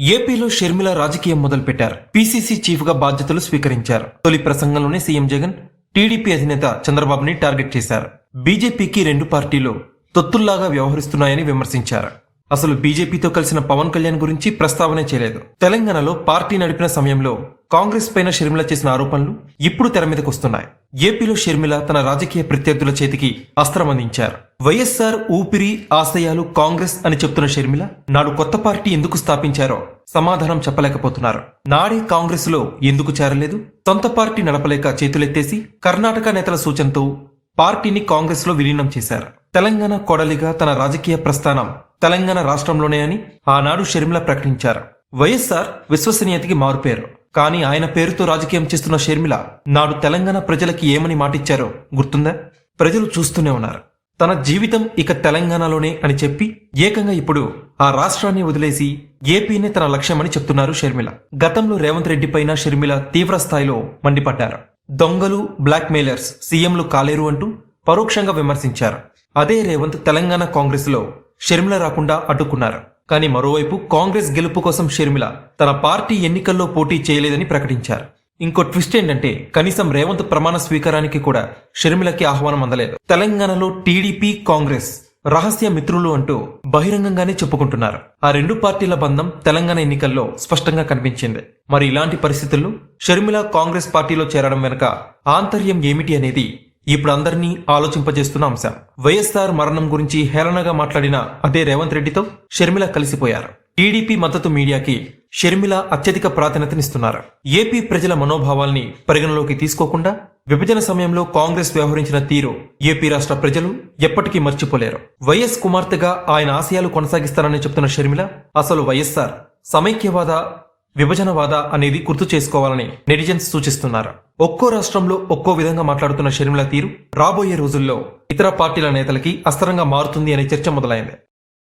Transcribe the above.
ఏపీలో షర్మిల రాజకీయం మొదలుపెట్టారు. పీసీసీ చీఫ్గా బాధ్యతలు స్వీకరించారు. తొలి ప్రసంగంలోనే సీఎం జగన్ టీడీపీ అధినేత చంద్రబాబుని టార్గెట్ చేశారు. బీజేపీకి రెండు పార్టీలు తొత్తుల్లాగా వ్యవహరిస్తున్నాయని విమర్శించారు. అసలు బీజేపీతో కలిసిన పవన్ కళ్యాణ్ గురించి ప్రస్తావనే చేయలేదు. తెలంగాణలో పార్టీ నడిపిన సమయంలో కాంగ్రెస్ పైన షర్మిల చేసిన ఆరోపణలు ఇప్పుడు తెర మీదకు వస్తున్నాయి. ఏపీలో షర్మిల తన రాజకీయ ప్రత్యర్థుల చేతికి అస్త్రం అందించారు. వైఎస్ఆర్ ఊపిరి ఆశయాలు కాంగ్రెస్ అని చెప్తున్న షర్మిల నాడు కొత్త పార్టీ ఎందుకు స్థాపించారో సమాధానం చెప్పలేకపోతున్నారు. నాడే కాంగ్రెస్లో ఎందుకు చేరలేదు? సొంత పార్టీ నడపలేక చేతులెత్తేసి కర్ణాటక నేతల సూచనతో పార్టీని కాంగ్రెస్లో విలీనం చేశారు. తెలంగాణ కొడలిగా తన రాజకీయ ప్రస్థానం తెలంగాణ రాష్ట్రంలోనే అని ఆనాడు షర్మిల ప్రకటించారు. వైఎస్ఆర్ విశ్వసనీయతకి మారుపేరు. కానీ ఆయన పేరుతో రాజకీయం చేస్తున్న షర్మిల నాడు తెలంగాణ ప్రజలకి ఏమని మాటిచ్చారో గుర్తుందా? ప్రజలు చూస్తూనే ఉన్నారు. తన జీవితం ఇక తెలంగాణలోనే అని చెప్పి ఏకంగా ఇప్పుడు ఆ రాష్ట్రాన్ని వదిలేసి ఏపీనే తన లక్ష్యమని చెప్తున్నారు షర్మిల. గతంలో రేవంత్ రెడ్డి పైన షర్మిల తీవ్ర స్థాయిలో మండిపడ్డారు. దొంగలు బ్లాక్ మెయిలర్స్ సీఎంలు కాలేరు అంటూ పరోక్షంగా విమర్శించారు. అదే రేవంత్ తెలంగాణ కాంగ్రెస్లో షర్మిల రాకుండా అడ్డుకున్నారు. కానీ మరోవైపు కాంగ్రెస్ గెలుపు కోసం షర్మిల తన పార్టీ ఎన్నికల్లో పోటీ చేయలేదని ప్రకటించారు. ఇంకో ట్విస్ట్ ఏంటంటే కనీసం రేవంత్ ప్రమాణ స్వీకారానికి కూడా షర్మిలకి ఆహ్వానం అందలేదు. తెలంగాణలో టీడీపీ కాంగ్రెస్ రహస్య మిత్రులు అంటూ బహిరంగంగానే చెప్పుకుంటున్నారు. ఆ రెండు పార్టీల బంధం తెలంగాణ ఎన్నికల్లో స్పష్టంగా కనిపించింది. మరి ఇలాంటి పరిస్థితుల్లో షర్మిల కాంగ్రెస్ పార్టీలో చేరడం వెనుక ఆంతర్యం ఏమిటి అనేది ఇప్పుడు అందరినీ ఆలోచింపజేస్తున్న అంశం వైఎస్ఆర్ మరణం గురించి హేళనగా మాట్లాడిన అదే రేవంత్ రెడ్డితో షర్మిల కలిసిపోయారు. టీడీపీ మద్దతు మీడియాకి షర్మిల అత్యధిక ప్రాధాన్యతనిస్తున్నారు. ఏపీ ప్రజల మనోభావాల్ని పరిగణలోకి తీసుకోకుండా విభజన సమయంలో కాంగ్రెస్ వ్యవహరించిన తీరు ఏపీ రాష్ట్ర ప్రజలు ఎప్పటికీ మర్చిపోలేరు. వైఎస్ కుమార్తెగా ఆయన ఆశయాలు కొనసాగిస్తారని చెప్తున్న షర్మిల అసలు వైఎస్ఆర్ సమైక్యవాద విభజనవాద అనేది గుర్తు చేసుకోవాలని నెటిజన్స్ సూచిస్తున్నారు. ఒక్కో రాష్ట్రంలో ఒక్కో విధంగా మాట్లాడుతున్న షర్మిల తీరు రాబోయే రోజుల్లో ఇతర పార్టీల నేతలకి అస్త్రంగా మారుతుంది అనే చర్చ మొదలైంది.